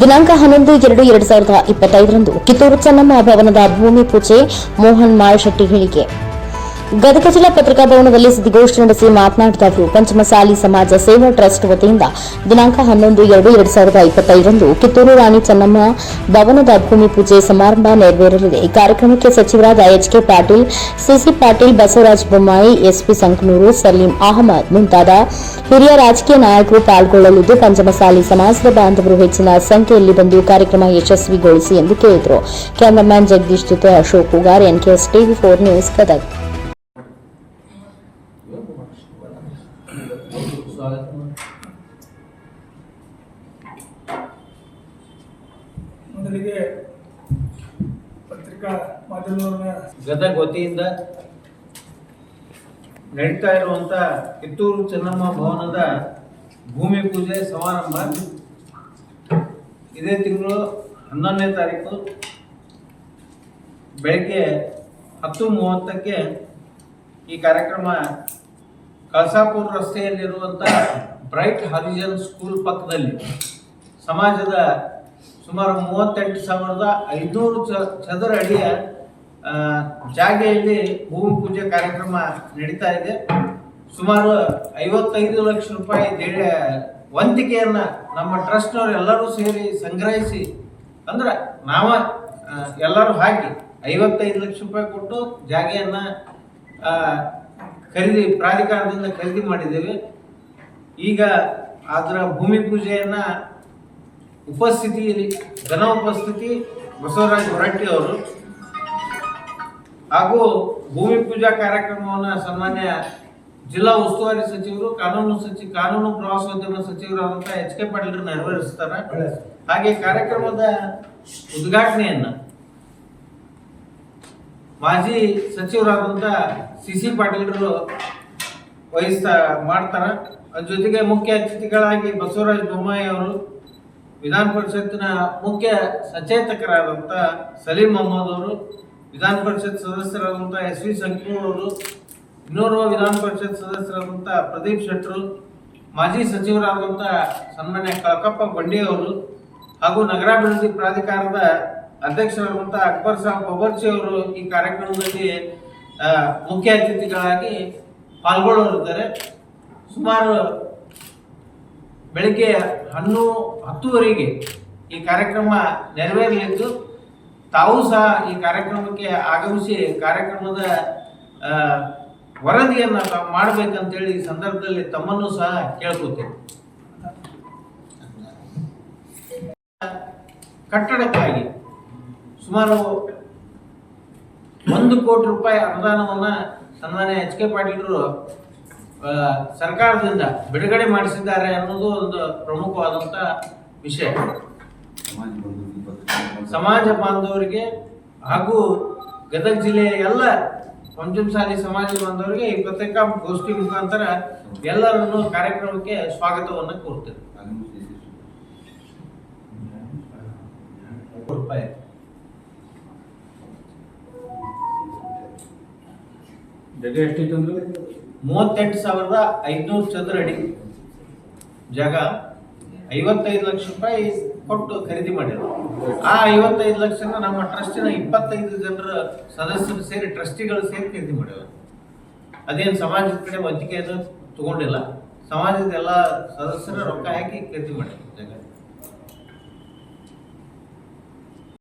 ದಿನಾಂಕ ಹನ್ನೊಂದು ಎರಡು ಎರಡ್ ಸಾವಿರದ ಇಪ್ಪತ್ತೈದರಂದು ಕಿತ್ತೂರು ಚೆನ್ನಮ್ಮ ಭವನದ ಭೂಮಿ ಪೂಜೆ ಮೋಹನ್ ಮಾಳಶೆಟ್ಟಿ ಹೇಳಿಕೆ. ಗದಗ ಜಿಲ್ಲಾ ಪತ್ರಿಕಾ ಭವನದಲ್ಲಿ ಸುದ್ದಿಗೋಷ್ಠಿ ನಡೆಸಿ ಮಾತನಾಡಿದ ಅವರು, ಪಂಚಮಸಾಲಿ ಸಮಾಜ ಸೇವಾ ಟ್ರಸ್ಟ್ ವತಿಯಿಂದ ದಿನಾಂಕ ಹನ್ನೊಂದು, ಎರಡು, ಎರಡ್ ಸಾವಿರದ ಇಪ್ಪತ್ತೈದರಂದು ಕಿತ್ತೂರು ರಾಣಿ ಚೆನ್ನಮ್ಮ ಭವನದ ಭೂಮಿ ಪೂಜೆ ಸಮಾರಂಭ ನೆರವೇರಲಿದೆ. ಈ ಕಾರ್ಯಕ್ರಮಕ್ಕೆ ಸಚಿವರಾದ HK Patil CC Patil, Basavaraj Bommai SP Sankanur, Salim Ahmed ಮುಂತಾದ ಹಿರಿಯ ರಾಜಕೀಯ ನಾಯಕರು ಪಾಲ್ಗೊಳ್ಳಲಿದ್ದು, ಪಂಚಮಸಾಲಿ ಸಮಾಜದ ಬಾಂಧವರು ಹೆಚ್ಚಿನ ಸಂಖ್ಯೆಯಲ್ಲಿ ಬಂದು ಕಾರ್ಯಕ್ರಮ ಯಶಸ್ವಿಗೊಳಿಸಿ ಎಂದು ಕೇಳಿದರು. ಕ್ಯಾಮರಾಮ್ಯಾನ್ ಜಗದೀಶ್ ಜೊತೆ Ashok Kugar NKS TV four news, Gadag. ಮೊದಲಿಗೆ ಪತ್ರಿಕಾ ಮಾಧ್ಯಮದವರನ್ನ ಗದಗ ವತಿಯಿಂದ ನಡೀತಾ ಇರುವಂತ ಕಿತ್ತೂರು ಚೆನ್ನಮ್ಮ ಭವನದ ಭೂಮಿ ಪೂಜೆ ಸಮಾರಂಭ. ಇದೇ ತಿಂಗಳು ಹನ್ನೊಂದನೇ ತಾರೀಕು. ಬೆಳಗ್ಗೆ ಹತ್ತು ಮೂವತ್ತಕ್ಕೆ ಈ ಕಾರ್ಯಕ್ರಮ ಕಳಸಾಪುರ ರಸ್ತೆಯಲ್ಲಿರುವಂಥ ಬ್ರೈಟ್ ಹರಿಜನ್ ಸ್ಕೂಲ್ ಪಕ್ಕದಲ್ಲಿ ಸಮಾಜದ ಸುಮಾರು ಮೂವತ್ತೆಂಟು ಸಾವಿರದ ಐನೂರು ಚದರ ಅಡಿಯ ಜಾಗೆಯಲ್ಲಿ ಭೂಮಿ ಪೂಜೆ ಕಾರ್ಯಕ್ರಮ ನಡೀತಾ ಇದೆ. ಸುಮಾರು ಐವತ್ತೈದು ಲಕ್ಷ ರೂಪಾಯಿ ದೇಣ ವಂತಿಕೆಯನ್ನ ನಮ್ಮ ಟ್ರಸ್ಟ್ನವರು ಎಲ್ಲರೂ ಸೇರಿ ಸಂಗ್ರಹಿಸಿ ಅಂದ್ರೆ ನಾವ ಎಲ್ಲರೂ ಹಾಕಿ ಐವತ್ತೈದು ಲಕ್ಷ ರೂಪಾಯಿ ಕೊಟ್ಟು ಜಾಗೆಯನ್ನ ಖರೀದಿ ಪ್ರಾಧಿಕಾರದಿಂದ ಖರೀದಿ ಮಾಡಿದ್ದೇವೆ. ಈಗ ಅದರ ಭೂಮಿ ಪೂಜೆಯನ್ನ ಉಪಸ್ಥಿತಿಯಲ್ಲಿ ಘನ ಉಪಸ್ಥಿತಿ ಬಸವರಾಜ ಹೊರಟ್ಟಿ ಅವರು ಹಾಗೂ ಭೂಮಿ ಪೂಜಾ ಕಾರ್ಯಕ್ರಮವನ್ನು ಸನ್ಮಾನ್ಯ ಜಿಲ್ಲಾ ಉಸ್ತುವಾರಿ ಸಚಿವರು ಕಾನೂನು ಸಚಿವ ಕಾನೂನು ಪ್ರವಾಸೋದ್ಯಮ ಸಚಿವರಾದಂಥ ಎಚ್ ಕೆ ಪಾಟೀಲ್ ನೆರವೇರಿಸ್ತಾರೆ. ಹಾಗೆ ಕಾರ್ಯಕ್ರಮದ ಉದ್ಘಾಟನೆಯನ್ನ ಮಾಜಿ ಸಚಿವರಾದಂಥ ಸಿ ಸಿ ಪಾಟೀಲ್ರು ವಹಿಸ್ತಾ ಮಾಡ್ತಾರೆ. ಅದ್ರ ಜೊತೆಗೆ ಮುಖ್ಯ ಅತಿಥಿಗಳಾಗಿ ಬಸವರಾಜ ಬೊಮ್ಮಾಯಿ ಅವರು, ವಿಧಾನ ಪರಿಷತ್ತಿನ ಮುಖ್ಯ ಸಚೇತಕರಾದಂಥ ಸಲೀಂ ಅಹಮದ್ ಅವರು, ವಿಧಾನ ಪರಿಷತ್ ಸದಸ್ಯರಾದಂಥ ಎಸ್ ವಿ ಸಂಕೂರ್ ಅವರು, ಇನ್ನೋರ್ವ ವಿಧಾನ ಪರಿಷತ್ ಸದಸ್ಯರಾದಂಥ ಪ್ರದೀಪ್ ಶೆಟ್ರು ಮಾಜಿ ಸಚಿವರಾದಂಥ ಸನ್ಮಾನ್ಯ ಕಳಕಪ್ಪ ಬಂಡಿ ಅವರು ಹಾಗೂ ನಗರಾಭಿವೃದ್ಧಿ ಪ್ರಾಧಿಕಾರದ ಅಧ್ಯಕ್ಷರಾದಂಥ ಅಕ್ಬರ್ ಸಾಬ್ ಬಬರ್ಜಿ ಅವರು ಈ ಕಾರ್ಯಕ್ರಮದಲ್ಲಿ ಮುಖ್ಯ ಅತಿಥಿಗಳಾಗಿ ಪಾಲ್ಗೊಳ್ಳೋರಿದ್ದಾರೆ ಸುಮಾರು ಬೆಳಿಗ್ಗೆ ಹನ್ನು ಹತ್ತುವರೆಗೆ ಈ ಕಾರ್ಯಕ್ರಮ ನೆರವೇರಲಿದ್ದು, ತಾವು ಸಹ ಈ ಕಾರ್ಯಕ್ರಮಕ್ಕೆ ಆಗಮಿಸಿ ಕಾರ್ಯಕ್ರಮದ ವರದಿಯನ್ನು ತಾವು ಮಾಡಬೇಕಂತೇಳಿ ಈ ಸಂದರ್ಭದಲ್ಲಿ ತಮ್ಮನ್ನು ಸಹ ಕೇಳ್ಕೊತೇನೆ. ಕಟ್ಟಡಕ್ಕಾಗಿ. ಸುಮಾರು ಒಂದು ಕೋಟಿ ರೂಪಾಯಿ ಅನುದಾನವನ್ನ ಸನ್ಮಾನ್ಯ ಎಚ್ ಕೆ ಪಾಟೀಲರು ಸರ್ಕಾರದಿಂದ ಬಿಡುಗಡೆ ಮಾಡಿಸಿದ್ದಾರೆ ಅನ್ನೋದು ಒಂದು ಪ್ರಮುಖವಾದಂತ ವಿಷಯ. ಸಮಾಜ ಬಾಂಧವರಿಗೆ ಹಾಗೂ ಗದಗ ಜಿಲ್ಲೆಯ ಎಲ್ಲ ಪಂಚಮಸಾಲಿ ಸಮಾಜ ಬಾಂಧವರಿಗೆ ಈ ಪತ್ರಿಕಾ ಗೋಷ್ಠಿ ಮುಖಾಂತರ ಎಲ್ಲರನ್ನು ಕಾರ್ಯಕ್ರಮಕ್ಕೆ ಸ್ವಾಗತವನ್ನು ಕೋರ್ತೇವೆ. ರೂಪಾಯಿ ಜಾಗ ಎಷ್ಟಿತ್ತು ಅಂದ್ರೆ ಮೂವತ್ತೆಂಟು ಸಾವಿರದ ಐದುನೂರು ಚದರ ಅಡಿ ಜಾಗ. ಐವತ್ತೈದು ಲಕ್ಷ ರೂಪಾಯಿ ಕೊಟ್ಟು ಖರೀದಿ ಮಾಡಿದ್ರು. ಆ ಐವತ್ತೈದು ಲಕ್ಷನ ನಮ್ಮ ಟ್ರಸ್ಟಿನ ಇಪ್ಪತ್ತೈದು ಜನರ ಸದಸ್ಯರು ಸೇರಿ ಟ್ರಸ್ಟಿಗಳು ಸೇರಿ ಖರೀದಿ ಮಾಡಿದ್ರು. ಅದೇನು ಸಮಾಜದ ಕಡೆ ಅದು ತಗೊಂಡಿಲ್ಲ. ಸಮಾಜದ ಎಲ್ಲ ಸದಸ್ಯರ ರೊಕ್ಕ ಹಾಕಿ ಖರೀದಿ ಮಾಡಿದ್ರು ಜಾಗ.